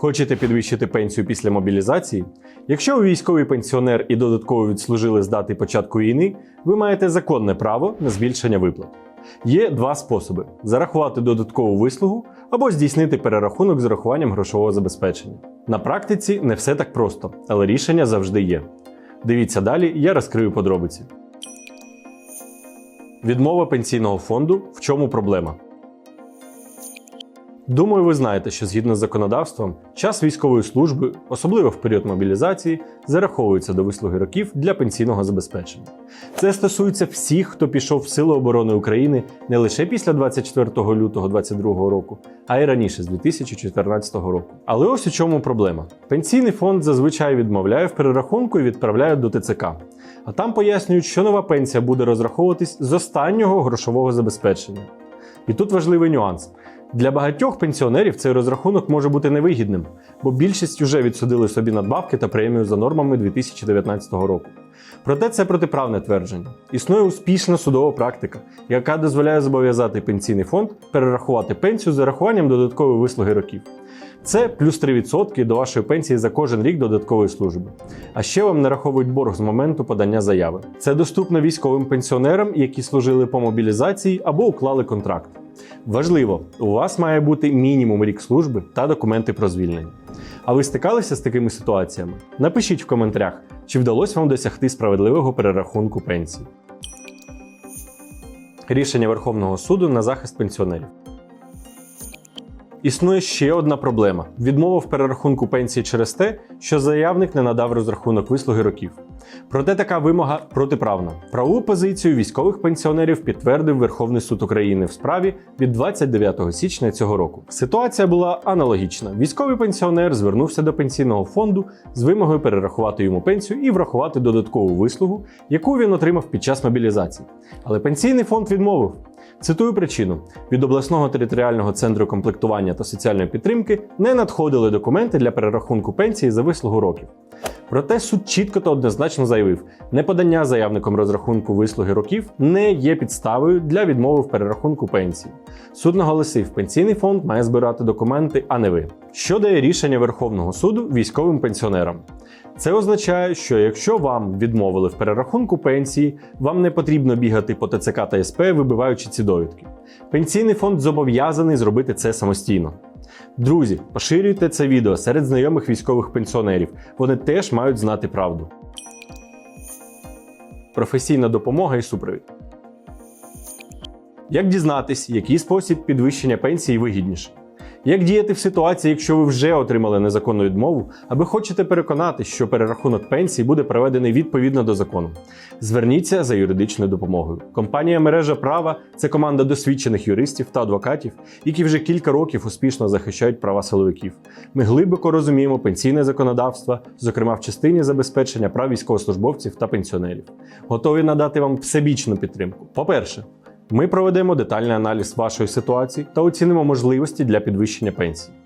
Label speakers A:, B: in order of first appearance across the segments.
A: Хочете підвищити пенсію після мобілізації? Якщо ви військовий пенсіонер і додатково відслужили з дати початку війни, ви маєте законне право на збільшення виплат. Є два способи: зарахувати додаткову вислугу або здійснити перерахунок з урахуванням грошового забезпечення. На практиці не все так просто, але рішення завжди є. Дивіться далі, я розкрию подробиці. Відмова пенсійного фонду в чому проблема? Думаю, ви знаєте, що згідно з законодавством, час військової служби, особливо в період мобілізації, зараховується до вислуги років для пенсійного забезпечення. Це стосується всіх, хто пішов в Сили оборони України не лише після 24 лютого 2022 року, а й раніше з 2014 року. Але ось у чому проблема: пенсійний фонд зазвичай відмовляє в перерахунку і відправляє до ТЦК. А там пояснюють, що нова пенсія буде розраховуватись з останнього грошового забезпечення. І тут важливий нюанс. Для багатьох пенсіонерів цей розрахунок може бути невигідним, бо більшість вже відсудили собі надбавки та премію за нормами 2019 року. Проте це протиправне твердження. Існує успішна судова практика, яка дозволяє зобов'язати пенсійний фонд перерахувати пенсію з зарахуванням додаткової вислуги років. Це плюс 3% до вашої пенсії за кожен рік додаткової служби. А ще вам нараховують борг з моменту подання заяви. Це доступно військовим пенсіонерам, які служили по мобілізації або уклали контракт. Важливо, у вас має бути мінімум рік служби та документи про звільнення. А ви стикалися з такими ситуаціями? Напишіть в коментарях, чи вдалося вам досягти справедливого перерахунку пенсії. Рішення Верховного суду на захист пенсіонерів. Існує ще одна проблема: відмова в перерахунку пенсії через те, що заявник не надав розрахунок вислуги років. Проте така вимога протиправна. Правову позицію військових пенсіонерів підтвердив Верховний суд України в справі від 29 січня цього року. Ситуація була аналогічна. Військовий пенсіонер звернувся до пенсійного фонду з вимогою перерахувати йому пенсію і врахувати додаткову вислугу, яку він отримав під час мобілізації. Але пенсійний фонд відмовив. Цитую причину: від обласного територіального центру комплектування та соціальної підтримки не надходили документи для перерахунку пенсії за вислугу років. Проте суд чітко та однозначно заявив, неподання заявником розрахунку вислуги років не є підставою для відмови в перерахунку пенсії. Суд наголосив, пенсійний фонд має збирати документи, а не ви. Що дає рішення Верховного суду військовим пенсіонерам? Це означає, що якщо вам відмовили в перерахунку пенсії, вам не потрібно бігати по ТЦК та СП, вибиваючи ці довідки. Пенсійний фонд зобов'язаний зробити це самостійно. Друзі, поширюйте це відео серед знайомих військових пенсіонерів. Вони теж мають знати правду. Професійна допомога і супровід. Як дізнатись, який спосіб підвищення пенсії вигідніше? Як діяти в ситуації, якщо ви вже отримали незаконну відмову, аби хочете переконати, що перерахунок пенсії буде проведений відповідно до закону? Зверніться за юридичною допомогою. Компанія мережа права це команда досвідчених юристів та адвокатів, які вже кілька років успішно захищають права силовиків. Ми глибоко розуміємо пенсійне законодавство, зокрема в частині забезпечення прав військовослужбовців та пенсіонерів. Готові надати вам всебічну підтримку. По-перше, ми проведемо детальний аналіз вашої ситуації та оцінимо можливості для підвищення пенсії.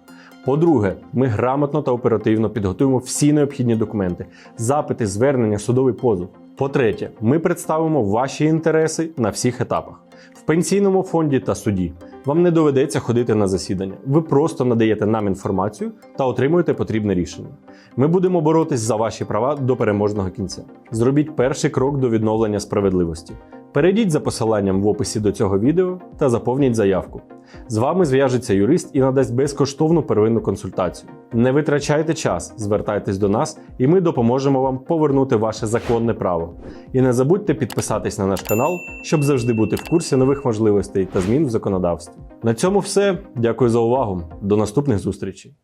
A: По-друге, ми грамотно та оперативно підготуємо всі необхідні документи, запити, звернення, судовий позов. По-третє, ми представимо ваші інтереси на всіх етапах в пенсійному фонді та суді. Вам не доведеться ходити на засідання. Ви просто надаєте нам інформацію та отримуєте потрібне рішення. Ми будемо боротись за ваші права до переможного кінця. Зробіть перший крок до відновлення справедливості. Перейдіть за посиланням в описі до цього відео та заповніть заявку. З вами зв'яжеться юрист і надасть безкоштовну первинну консультацію. Не витрачайте час, звертайтесь до нас, і ми допоможемо вам повернути ваше законне право. І не забудьте підписатись на наш канал, щоб завжди бути в курсі нових можливостей та змін в законодавстві. На цьому все. Дякую за увагу. До наступних зустрічей.